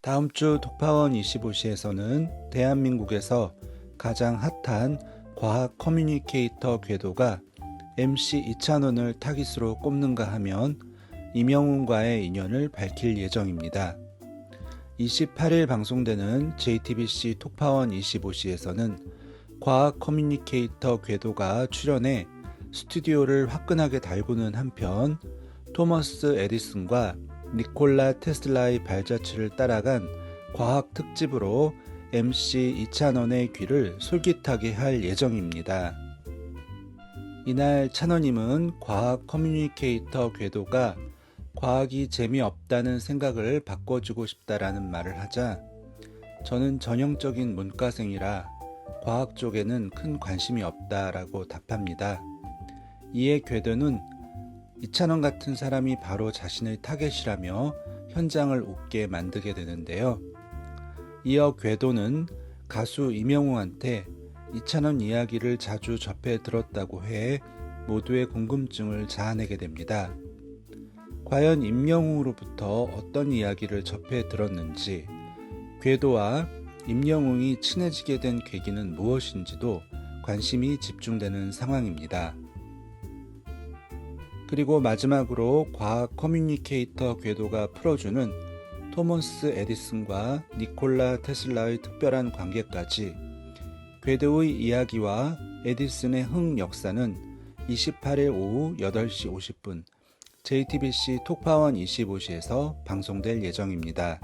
다음 주 독파원 25시에서는 대한민국에서 가장 핫한 과학 커뮤니케이터 궤도가 MC 이찬원을 타깃으로 꼽는가 하면 이명훈과의 인연을 밝힐 예정입니다. 28일 방송되는 JTBC 톡파원 25시에서는 과학 커뮤니케이터 궤도가 출연해 스튜디오를 화끈하게 달구는 한편 토머스 에디슨과 니콜라 테슬라의 발자취를 따라간 과학 특집으로 MC 이찬원의 귀를 솔깃하게 할 예정입니다. 이날 찬원님은 과학 커뮤니케이터 궤도가 과학이 재미없다는 생각을 바꿔주고 싶다라는 말을 하자 저는 전형적인 문과생이라 과학 쪽에는 큰 관심이 없다라고 답합니다. 이에 궤도는 이찬원 같은 사람이 바로 자신의 타겟이라며 현장을 웃게 만들게 되는데요. 이어 궤도는 가수 이명웅한테 이찬원 이야기를 자주 접해 들었다고 해 모두의 궁금증을 자아내게 됩니다. 과연 임영웅으로부터 어떤 이야기를 접해 들었는지, 궤도와 임영웅이 친해지게 된 계기는 무엇인지도 관심이 집중되는 상황입니다. 그리고 마지막으로 과학 커뮤니케이터 궤도가 풀어주는 토머스 에디슨과 니콜라 테슬라의 특별한 관계까지 궤도의 이야기와 에디슨의 흥 역사는 28일 오후 8시 50분 JTBC 톡파원 25시에서 방송될 예정입니다.